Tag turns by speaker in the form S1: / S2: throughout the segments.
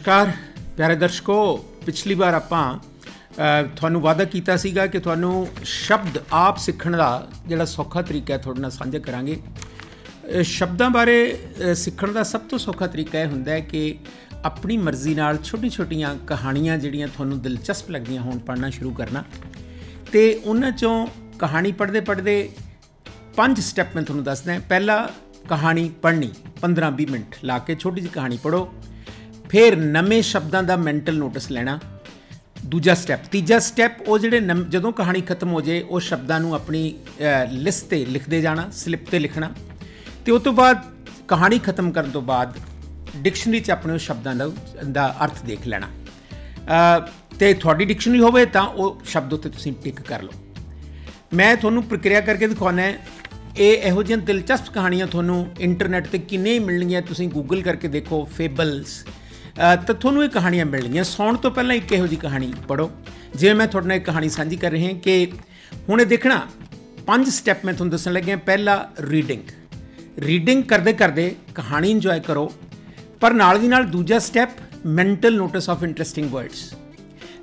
S1: ਨਮਸਕਾਰ, ਪਿਆਰੇ ਦਰਸ਼ਕੋ, ਪਿਛਲੀ ਵਾਰ ਆਪਾਂ ਤੁਹਾਨੂੰ ਵਾਅਦਾ ਕੀਤਾ ਸੀਗਾ ਕਿ ਤੁਹਾਨੂੰ ਸ਼ਬਦ ਆਪ ਸਿੱਖਣ ਦਾ ਜਿਹੜਾ ਸੌਖਾ ਤਰੀਕਾ ਹੈ, ਤੁਹਾਡੇ ਨਾਲ ਸਾਂਝਾ ਕਰਾਂਗੇ। ਸ਼ਬਦਾਂ ਬਾਰੇ ਸਿੱਖਣ ਦਾ ਸਭ ਤੋਂ ਸੌਖਾ ਤਰੀਕਾ ਇਹ ਹੁੰਦਾ ਹੈ ਕਿ ਆਪਣੀ ਮਰਜ਼ੀ ਨਾਲ ਛੋਟੀ-ਛੋਟੀਆਂ ਕਹਾਣੀਆਂ ਜਿਹੜੀਆਂ ਤੁਹਾਨੂੰ ਦਿਲਚਸਪ ਲੱਗਦੀਆਂ ਹੋਣ, ਪੜ੍ਹਨਾ ਸ਼ੁਰੂ ਕਰਨਾ। ਤੇ ਉਹਨਾਂ ਚੋਂ ਕਹਾਣੀ ਪੜ੍ਹਦੇ ਪੜ੍ਹਦੇ ਪੰਜ ਸਟੈਪ ਮੈਂ ਤੁਹਾਨੂੰ ਦੱਸਦਾ। ਹਾਂ ਪਹਿਲਾ ਕਹਾਣੀ ਪੜ੍ਹਨੀ 15-20 ਮਿੰਟ ਲਾ ਕੇ ਛੋਟੀ ਜਿਹੀ ਕਹਾਣੀ ਪੜੋ ਫਿਰ ਨਵੇਂ ਸ਼ਬਦਾਂ ਦਾ ਮੈਂਟਲ ਨੋਟਿਸ ਲੈਣਾ। ਦੂਜਾ ਸਟੈਪ ਤੀਜਾ ਸਟੈਪ ਉਹ ਜਿਹੜੇ ਜਦੋਂ ਕਹਾਣੀ ਖਤਮ ਹੋ ਜੇ, ਉਹ ਸ਼ਬਦਾਂ ਨੂੰ ਆਪਣੀ ਲਿਸਟ ਤੇ ਲਿਖਦੇ ਜਾਣਾ ਸਲਿੱਪ ਤੇ ਲਿਖਣਾ। ਤੇ ਉਸ ਤੋਂ ਬਾਅਦ ਕਹਾਣੀ ਖਤਮ ਕਰਨ ਤੋਂ ਬਾਅਦ ਡਿਕਸ਼ਨਰੀ 'ਚ ਆਪਣੇ ਉਹ ਸ਼ਬਦਾਂ ਦਾ ਦਾ ਅਰਥ ਦੇਖ ਲੈਣਾ। ਤੇ ਤੁਹਾਡੀ ਡਿਕਸ਼ਨਰੀ ਹੋਵੇ ਤਾਂ ਉਹ ਸ਼ਬਦ ਉੱਤੇ ਤੁਸੀਂ ਟਿਕ ਕਰ ਲਓ। ਮੈਂ ਤੁਹਾਨੂੰ ਪ੍ਰਕਿਰਿਆ ਕਰਕੇ ਦਿਖਾਉਣਾ ਹੈ, ਇਹ ਇਹੋ ਜਿਹੀਆਂ ਦਿਲਚਸਪ ਕਹਾਣੀਆਂ ਤੁਹਾਨੂੰ ਇੰਟਰਨੈਟ ਤੇ ਕਿੰਨੇ ਹੀ ਮਿਲਣਗੀਆਂ, ਤੁਸੀਂ ਗੂਗਲ ਕਰਕੇ ਦੇਖੋ ਫੇਬਲਸ ਤਾਂ ਤੁਹਾਨੂੰ ਇਹ ਕਹਾਣੀਆਂ ਮਿਲਣਗੀਆਂ। ਸੌਣ ਤੋਂ ਪਹਿਲਾਂ ਇੱਕ ਇਹੋ ਜੀ ਕਹਾਣੀ ਪੜੋ ਜਿਵੇਂ ਮੈਂ ਤੁਹਾਡੇ ਨਾਲ ਇੱਕ ਕਹਾਣੀ ਸਾਂਝੀ ਕਰ ਰਿਹਾ ਕਿ ਹੁਣ ਇਹ ਦੇਖਣਾ, ਪੰਜ ਸਟੈਪ ਮੈਂ ਤੁਹਾਨੂੰ ਦੱਸਣ ਲੱਗਿਆ। ਪਹਿਲਾ ਰੀਡਿੰਗ ਰੀਡਿੰਗ ਕਰਦੇ ਕਰਦੇ ਕਹਾਣੀ ਇੰਜੋਏ ਕਰੋ। ਪਰ ਨਾਲ ਦੀ ਨਾਲ ਦੂਜਾ step mental notice of interesting words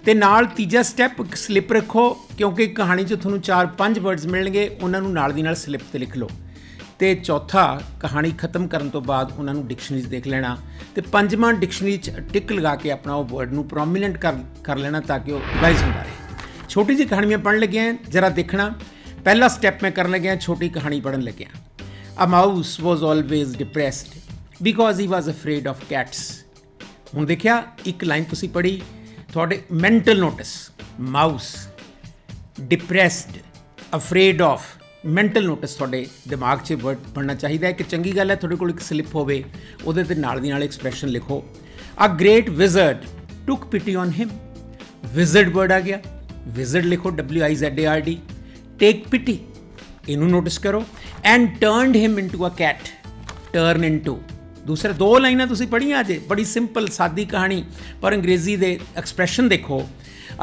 S1: ਤੇ ਨਾਲ ਤੀਜਾ ਸਟੈਪ ਸਲਿੱਪ ਰੱਖੋ, ਕਿਉਂਕਿ ਕਹਾਣੀ 'ਚ ਤੁਹਾਨੂੰ 4-5 ਵਰਡਸ ਮਿਲਣਗੇ। ਉਹਨਾਂ ਨੂੰ ਨਾਲ ਦੀ ਨਾਲ ਸਲਿੱਪ ਤੇ ਲਿਖ ਲਓ। ਤੇ ਚੌਥਾ ਕਹਾਣੀ ਖਤਮ ਕਰਨ ਤੋਂ ਬਾਅਦ ਉਹਨਾਂ ਨੂੰ ਡਿਕਸ਼ਨਰੀ 'ਚ ਦੇਖ ਲੈਣਾ ਤੇ ਪੰਜਵਾਂ ਡਿਕਸ਼ਨਰੀ 'ਚ ਟਿਕ ਲਗਾ ਕੇ ਆਪਣਾ ਉਹ ਵਰਡ ਨੂੰ ਪ੍ਰੋਮਿਨੈਂਟ ਕਰ ਕਰ ਲੈਣਾ ਤਾਂ ਕਿ ਉਹ ਵਾਈਜ਼ ਹੁੰਦਾ ਰਹੇ। ਛੋਟੀ ਜਿਹੀ ਕਹਾਣੀ ਮੈਂ ਪੜਨ ਲੱਗਿਆ ਜਰਾ ਦੇਖਣਾ। ਪਹਿਲਾ ਸਟੈਪ ਮੈਂ ਕਰਨ ਲੱਗਿਆ, ਛੋਟੀ ਕਹਾਣੀ ਪੜਨ ਲੱਗਿਆ। A mouse was always depressed because he was afraid of cats ਹੁਣ ਦੇਖਿਆ, ਇੱਕ ਲਾਈਨ ਤੁਸੀਂ ਪੜ੍ਹੀ, ਤੁਹਾਡੇ mental notice mouse depressed afraid of mental notice ਤੁਹਾਡੇ ਦਿਮਾਗ 'ਚ ਵਰਡ ਪੜਨਾ ਚਾਹੀਦਾ ਹੈ ਕਿ ਚੰਗੀ ਗੱਲ ਹੈ, ਤੁਹਾਡੇ ਕੋਲ ਇੱਕ ਸਲਿੱਪ ਹੋਵੇ, ਉਹਦੇ ਤੇ ਨਾਲ ਦੀ ਨਾਲ ਐਕਸਪ੍ਰੈਸ਼ਨ ਲਿਖੋ। A great wizard took pity on him wizard word ਆ ਗਿਆ। ਵਿਜ਼ਰਡ ਲਿਖੋ, W I Z A R D. Take pity ਇਹਨੂੰ ਨੋਟਿਸ ਕਰੋ। And turned him into a cat turn into ਦੂਸਰੇ ਦੋ ਲਾਈਨਾਂ ਤੁਸੀਂ ਪੜ੍ਹੀਆਂ ਅਜੇ, ਬੜੀ ਸਿੰਪਲ ਸਾਦੀ ਕਹਾਣੀ, ਪਰ ਅੰਗਰੇਜ਼ੀ ਦੇ ਐਕਸਪ੍ਰੈਸ਼ਨ ਦੇਖੋ।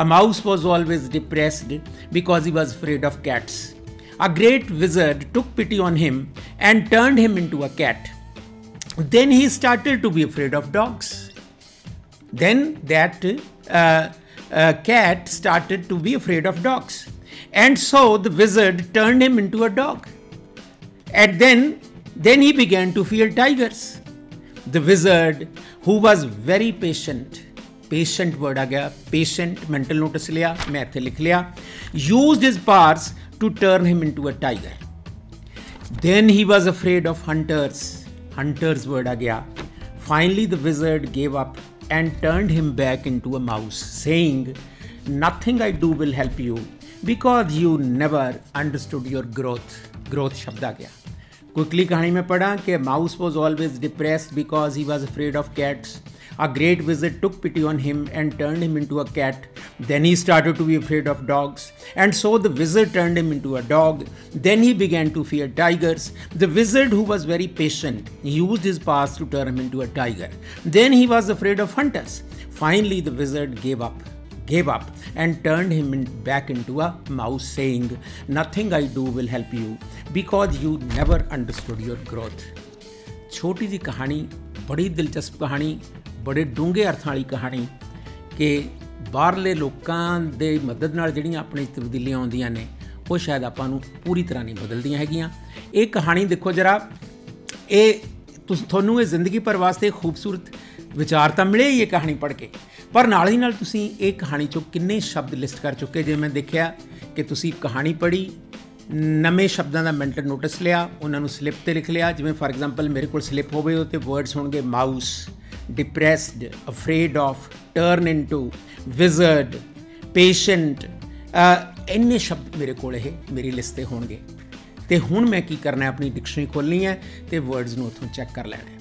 S1: A mouse was always depressed because he was afraid of cats A great wizard took pity on him and turned him into a cat. Then he started to be afraid of dogs. Then that uh, uh, cat started to be afraid of dogs. And so the wizard turned him into a dog. And then, then he began to fear tigers. The wizard, who was very patient, patient word आ गया patient mental notice लिया मैं इथे लिख लिया used his powers to turn him into a tiger. Then he was afraid of hunters. Hunters word aa gaya. Finally, the wizard gave up and turned him back into a mouse, saying, Nothing I do will help you because you never understood your growth. Growth shabd aa gaya. Quickly kahani mein padha कि mouse was always depressed because he was afraid of cats. A great wizard took pity on him and turned him into a cat. Then he started to be afraid of dogs, and so the wizard turned him into a dog. Then he began to fear tigers. The wizard, who was very patient, used his powers to turn him into a tiger. Then he was afraid of hunters. Finally, the wizard gave up gave up and turned him in back into a mouse, saying, Nothing I do will help you because you never understood your growth. छोटी जी कहानी बड़ी दिलचस्प कहानी ਬੜੇ ਡੂੰਘੇ ਅਰਥਾਂ ਵਾਲੀ ਕਹਾਣੀ ਕਿ ਬਾਹਰਲੇ ਲੋਕਾਂ ਦੇ ਮਦਦ ਨਾਲ ਜਿਹੜੀਆਂ ਆਪਣੇ ਤਬਦੀਲੀਆਂ ਆਉਂਦੀਆਂ ਨੇ, ਉਹ ਸ਼ਾਇਦ ਆਪਾਂ ਨੂੰ ਪੂਰੀ ਤਰ੍ਹਾਂ ਨਹੀਂ ਬਦਲਦੀਆਂ ਹੈਗੀਆਂ। ਇਹ ਕਹਾਣੀ ਦੇਖੋ ਜਰਾ, ਇਹ ਤੁਸੀਂ, ਤੁਹਾਨੂੰ ਇਹ ਜ਼ਿੰਦਗੀ ਪਰ ਵਾਸਤੇ ਖੂਬਸੂਰਤ ਵਿਚਾਰ ਤਾਂ ਮਿਲੇ ਹੀ ਇਹ ਕਹਾਣੀ ਪੜ੍ਹ ਕੇ। ਪਰ ਨਾਲ ਹੀ ਨਾਲ ਤੁਸੀਂ ਇਹ ਕਹਾਣੀ ਚੋਂ ਕਿੰਨੇ ਸ਼ਬਦ ਲਿਸਟ ਕਰ ਚੁੱਕੇ ਜੇ ਮੈਂ ਦੇਖਿਆ ਕਿ ਤੁਸੀਂ ਕਹਾਣੀ ਪੜ੍ਹੀ, ਨਵੇਂ ਸ਼ਬਦਾਂ ਦਾ ਮੈਂਟਲ ਨੋਟਿਸ ਲਿਆ, ਉਹਨਾਂ ਨੂੰ ਸਲਿੱਪ ਤੇ ਲਿਖ ਲਿਆ, ਜਿਵੇਂ ਫਾਰ ਐਗਜ਼ਾਮਪਲ ਮੇਰੇ ਕੋਲ ਸਲਿੱਪ ਹੋਵੇ ਉਹ ਤੇ ਵਰਡਸ ਹੋਣਗੇ mouse depressed, afraid of, turn into, wizard, patient ਇੰਨੇ ਸ਼ਬਦ ਮੇਰੇ ਕੋਲ ਇਹ ਮੇਰੀ ਲਿਸਟ ਤੇ ਹੋਣਗੇ। ਤੇ ਹੁਣ ਮੈਂ ਕੀ ਕਰਨਾ ਹੈ? ਆਪਣੀ ਡਿਕਸ਼ਨਰੀ ਖੋਲਣੀ ਹੈ ਤੇ ਵਰਡਸ ਨੂੰ ਉੱਥੋਂ ਚੈੱਕ ਕਰ ਲੈਣਾ ਹੈ।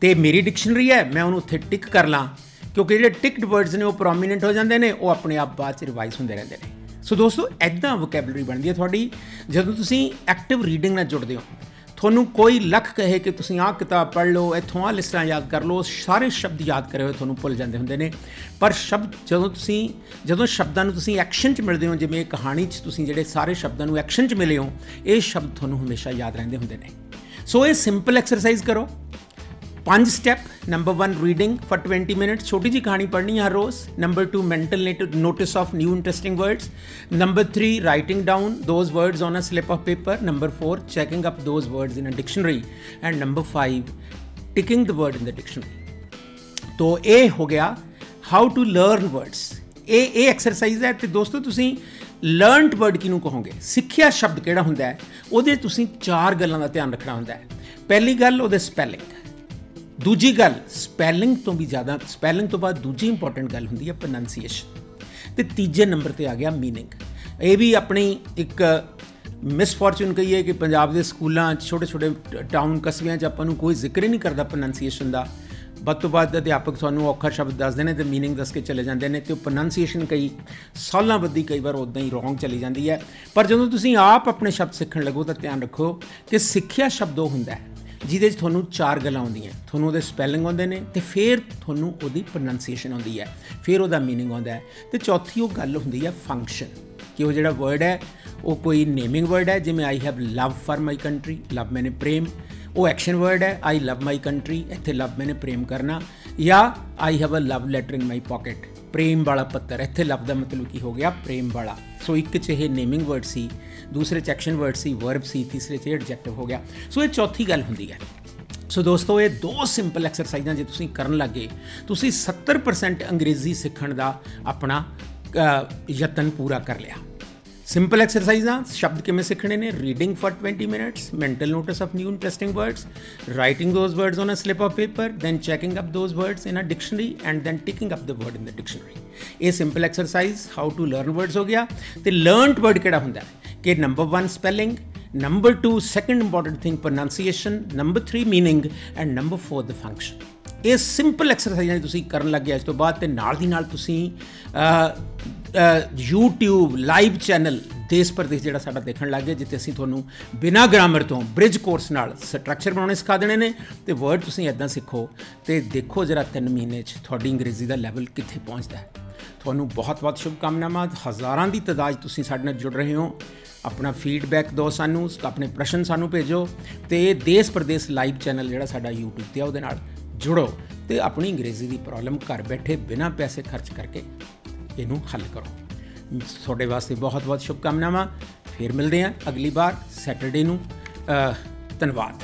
S1: ਤੇ ਮੇਰੀ ਡਿਕਸ਼ਨਰੀ ਹੈ ਮੈਂ ਉਹਨੂੰ ਉੱਥੇ ਟਿਕ ਕਰ ਲਾਂ ਕਿਉਂਕਿ ਜਿਹੜੇ ਟਿਕਡ ਵਰਡਸ ਨੇ ਉਹ ਪ੍ਰੋਮਿਨੈਂਟ ਹੋ ਜਾਂਦੇ ਨੇ ਉਹ ਆਪਣੇ ਆਪ ਬਾਅਦ ਚ ਰਿਵਾਈਜ਼ ਹੁੰਦੇ ਰਹਿੰਦੇ ਨੇ। ਸੋ ਦੋਸਤੋ ਐਦਾਂ ਵੋਕੈਬਲਰੀ ਬਣਦੀ ਹੈ ਤੁਹਾਡੀ। ਜਦੋਂ ਤੁਸੀਂ ਐਕਟਿਵ ਰੀਡਿੰਗ ਨਾਲ ਜੁੜਦੇ ਹੋ ਤੁਹਾਨੂੰ ਕੋਈ ਲੱਖ ਕਹੇ ਕਿ ਤੁਸੀਂ ਆਹ ਕਿਤਾਬ ਪੜ੍ਹ ਲਓ, ਇੱਥੋਂ ਆ ਲਿਸਟਾਂ ਯਾਦ ਕਰ ਲਓ, ਸਾਰੇ ਸ਼ਬਦ ਯਾਦ ਕਰੇ ਹੋਏ ਤੁਹਾਨੂੰ ਭੁੱਲ ਜਾਂਦੇ ਹੁੰਦੇ ਨੇ। ਪਰ ਸ਼ਬਦ ਜਦੋਂ ਤੁਸੀਂ, ਜਦੋਂ ਸ਼ਬਦਾਂ ਨੂੰ ਤੁਸੀਂ ਐਕਸ਼ਨ 'ਚ ਮਿਲਦੇ ਹੋ, ਜਿਵੇਂ ਕਹਾਣੀ 'ਚ ਤੁਸੀਂ ਜਿਹੜੇ ਸਾਰੇ ਸ਼ਬਦਾਂ ਨੂੰ ਐਕਸ਼ਨ 'ਚ ਮਿਲੇ ਹੋ, ਇਹ ਸ਼ਬਦ ਤੁਹਾਨੂੰ ਹਮੇਸ਼ਾ ਯਾਦ ਰਹਿੰਦੇ ਹੁੰਦੇ ਨੇ। ਸੋ ਇਹ ਸਿੰਪਲ ਐਕਸਰਸਾਈਜ਼ ਕਰੋ। ਪੰਜ step number 1 reading for 20 minutes ਛੋਟੀ ਜੀ ਕਹਾਣੀ ਪੜ੍ਹਨੀ ਹਰ ਰੋਜ਼ number 2 mental notice of new interesting words number 3 writing down those words on a slip of paper number 4 checking up those words in a dictionary and number 5 ticking the word in the dictionary ਤੋ ਇਹ ਹੋ ਗਿਆ how to learn words ਇਹ ਇਹ exercise ਹੈ ਤੇ ਦੋਸਤੋ ਤੁਸੀਂ ਲਰਨਡ ਵਰਡ ਕਿਨੂੰ ਕਹੋਗੇ ਸਿੱਖਿਆ ਸ਼ਬਦ ਕਿਹੜਾ ਹੁੰਦਾ ਹੈ ਉਹਦੇ ਤੁਸੀਂ ਚਾਰ ਗੱਲਾਂ ਦਾ ਧਿਆਨ ਰੱਖਣਾ ਹੁੰਦਾ ਹੈ ਪਹਿਲੀ ਗੱਲ ਉਹਦੇ ਸਪੈਲਿੰਗ ਦੂਜੀ ਗੱਲ ਸਪੈਲਿੰਗ ਤੋਂ ਵੀ ਜ਼ਿਆਦਾ ਸਪੈਲਿੰਗ ਤੋਂ ਬਾਅਦ ਦੂਜੀ ਇੰਪੋਰਟੈਂਟ ਗੱਲ ਹੁੰਦੀ ਹੈ ਪ੍ਰੋਨਾਂਸੀਏਸ਼ਨ ਤੇ ਤੀਜੇ ਨੰਬਰ ਤੇ ਆ ਗਿਆ ਮੀਨਿੰਗ ਇਹ ਵੀ ਆਪਣੀ ਇੱਕ ਮਿਸਫੋਰਚੂਨ ਕਹੀਏ ਕਿ ਪੰਜਾਬ ਦੇ ਸਕੂਲਾਂ 'ਚ, ਛੋਟੇ-ਛੋਟੇ ਟਾਊਨ ਕਸਬਿਆਂ 'ਚ ਆਪਾਂ ਨੂੰ ਕੋਈ ਜ਼ਿਕਰ ਹੀ ਨਹੀਂ ਕਰਦਾ ਪ੍ਰੋਨਾਂਸੀਏਸ਼ਨ ਦਾ। ਵੱਧ ਤੋਂ ਵੱਧ ਅਧਿਆਪਕ ਤੁਹਾਨੂੰ ਔਖਾ ਸ਼ਬਦ ਦੱਸਦੇ ਨੇ ਤੇ ਮੀਨਿੰਗ ਦੱਸ ਕੇ ਚਲੇ ਜਾਂਦੇ ਨੇ ਤੇ ਉਹ ਪ੍ਰੋਨਾਂਸੀਏਸ਼ਨ ਕਈ ਸਾਲਾਂ ਬੱਦੀ ਕਈ ਵਾਰ ਉਦਾਂ ਹੀ ਰੋਂਗ ਚਲੀ ਜਾਂਦੀ ਹੈ। ਪਰ ਜਦੋਂ ਤੁਸੀਂ ਆਪ ਆਪਣੇ ਸ਼ਬਦ ਸਿੱਖਣ ਲੱਗੋ ਤਾਂ ਧਿਆਨ ਰੱਖੋ ਕਿ ਸਿੱਖਿਆ ਸ਼ਬਦ ਉਹ ਹੁੰਦਾ ਹੈ ਜਿਹਦੇ 'ਚ ਤੁਹਾਨੂੰ ਚਾਰ ਗੱਲਾਂ ਆਉਂਦੀਆਂ ਤੁਹਾਨੂੰ ਉਹਦੇ ਸਪੈਲਿੰਗ ਆਉਂਦੇ ਨੇ ਤੇ ਫਿਰ ਤੁਹਾਨੂੰ ਉਹਦੀ ਪ੍ਰੋਨੰਸੀਏਸ਼ਨ ਆਉਂਦੀ ਹੈ। ਫਿਰ ਉਹਦਾ ਮੀਨਿੰਗ ਆਉਂਦਾ ਹੈ। ਤੇ ਚੌਥੀ ਉਹ ਗੱਲ ਹੁੰਦੀ ਹੈ ਫੰਕਸ਼ਨ ਕਿ ਉਹ ਜਿਹੜਾ ਵਰਡ ਹੈ, ਉਹ ਕੋਈ ਨੇਮਿੰਗ ਵਰਡ ਹੈ, ਜਿਵੇਂ I have love for my country love ਮੈਨੇ ਪ੍ਰੇਮ। ਉਹ ਐਕਸ਼ਨ ਵਰਡ ਹੈ ਆਈ ਲਵ ਮਾਈ ਕੰਟਰੀ ਇੱਥੇ ਲਵ ਮੈਨੇ ਪ੍ਰੇਮ ਕਰਨਾ। ਜਾਂ I have a love letter in my pocket ਪ੍ਰੇਮ ਵਾਲਾ ਪੱਤਰ ਇੱਥੇ ਲਵ ਦਾ ਮਤਲਬ ਕੀ ਹੋ ਗਿਆ? ਪ੍ਰੇਮ ਵਾਲਾ। ਸੋ ਇੱਕ ਚ ਇਹ ਨੇਮਿੰਗ ਵਰਡ ਸੀ, ਦੂਸਰੇ ਚ ਐਕਸ਼ਨ ਵਰਡ ਸੀ ਵਰਬ ਸੀ, ਤੀਸਰੇ ਚ ਐਡਜੈਕਟਿਵ ਹੋ ਗਿਆ। ਸੋ ਇਹ ਚੌਥੀ ਗੱਲ ਹੁੰਦੀ ਹੈ। ਸੋ ਦੋਸਤੋ, ਇਹ ਦੋ ਸਿੰਪਲ ਐਕਸਰਸਾਈਜ਼ਾਂ ਜੇ ਤੁਸੀਂ ਕਰਨ ਲੱਗੇ, ਤੁਸੀਂ 70% ਅੰਗਰੇਜ਼ੀ ਸਿੱਖਣ ਦਾ ਆਪਣਾ ਯਤਨ ਪੂਰਾ ਕਰ ਲਿਆ। सिंपल एक्सरसाइज शब्द किमें सीखने ने reading for 20 minutes mental notice of new interesting words writing those words on a slip of paper then checking up those words in a dictionary and then ticking up the word in the dictionary ये simple exercise how to learn words हो गया तो learn word ਕਿਹੜਾ होंगे कि number one 1 number two 2 second thing pronunciation number three meaning and number four the function ये simple exercise तुम कर लग ਲੱਗੇ ਅੱਜ तो बाद ਤੇ YouTube ਲਾਈਵ ਚੈਨਲ ਦੇਸ਼ ਪ੍ਰਦੇਸ਼ ਜਿਹੜਾ ਸਾਡਾ ਦੇਖਣ ਲੱਗ ਗਿਆ, ਜਿੱਥੇ ਅਸੀਂ ਤੁਹਾਨੂੰ ਬਿਨਾ ਗ੍ਰਾਮਰ ਤੋਂ ਬ੍ਰਿਜ ਕੋਰਸ ਨਾਲ ਸਟਰਕਚਰ ਬਣਾਉਣੇ ਸਿਖਾ ਦੇਣੇ ਨੇ ਤੇ ਵਰਡ ਤੁਸੀਂ ਇਦਾਂ ਸਿੱਖੋ ਤੇ ਦੇਖੋ ਜਰਾ 3 ਮਹੀਨੇ 'ਚ ਤੁਹਾਡੀ ਅੰਗਰੇਜ਼ੀ ਦਾ ਲੈਵਲ ਕਿੱਥੇ ਪਹੁੰਚਦਾ ਹੈ। ਤੁਹਾਨੂੰ ਬਹੁਤ-ਬਹੁਤ ਸ਼ੁਭਕਾਮਨਾਵਾਂ, ਹਜ਼ਾਰਾਂ ਦੀ ਤਦਾਦ ਤੁਸੀਂ ਸਾਡੇ ਨਾਲ ਜੁੜ ਰਹੇ ਹੋ। ਆਪਣਾ ਫੀਡਬੈਕ ਦਿਓ ਸਾਨੂੰ ਆਪਣੇ ਪ੍ਰਸ਼ਨ ਸਾਨੂੰ ਭੇਜੋ ਤੇ ਦੇਸ਼ ਪ੍ਰਦੇਸ਼ ਲਾਈਵ ਚੈਨਲ ਜਿਹੜਾ ਸਾਡਾ YouTube ਤੇ ਆ, ਉਹਦੇ ਨਾਲ ਜੁੜੋ ਤੇ ਆਪਣੀ ਅੰਗਰੇਜ਼ੀ ਦੀ ਪ੍ਰੋਬਲਮ ਘਰ ਬੈਠੇ ਬਿਨਾਂ ਪੈਸੇ ਖਰਚ ਕਰਕੇ ਇਹਨੂੰ ਹੱਲ ਕਰੋ। ਤੁਹਾਡੇ ਵਾਸਤੇ ਬਹੁਤ ਬਹੁਤ ਸ਼ੁਭਕਾਮਨਾਵਾਂ। ਫਿਰ ਮਿਲਦੇ ਹਾਂ ਅਗਲੀ ਵਾਰ ਸੈਟਰਡੇ ਨੂੰ। ਧੰਨਵਾਦ।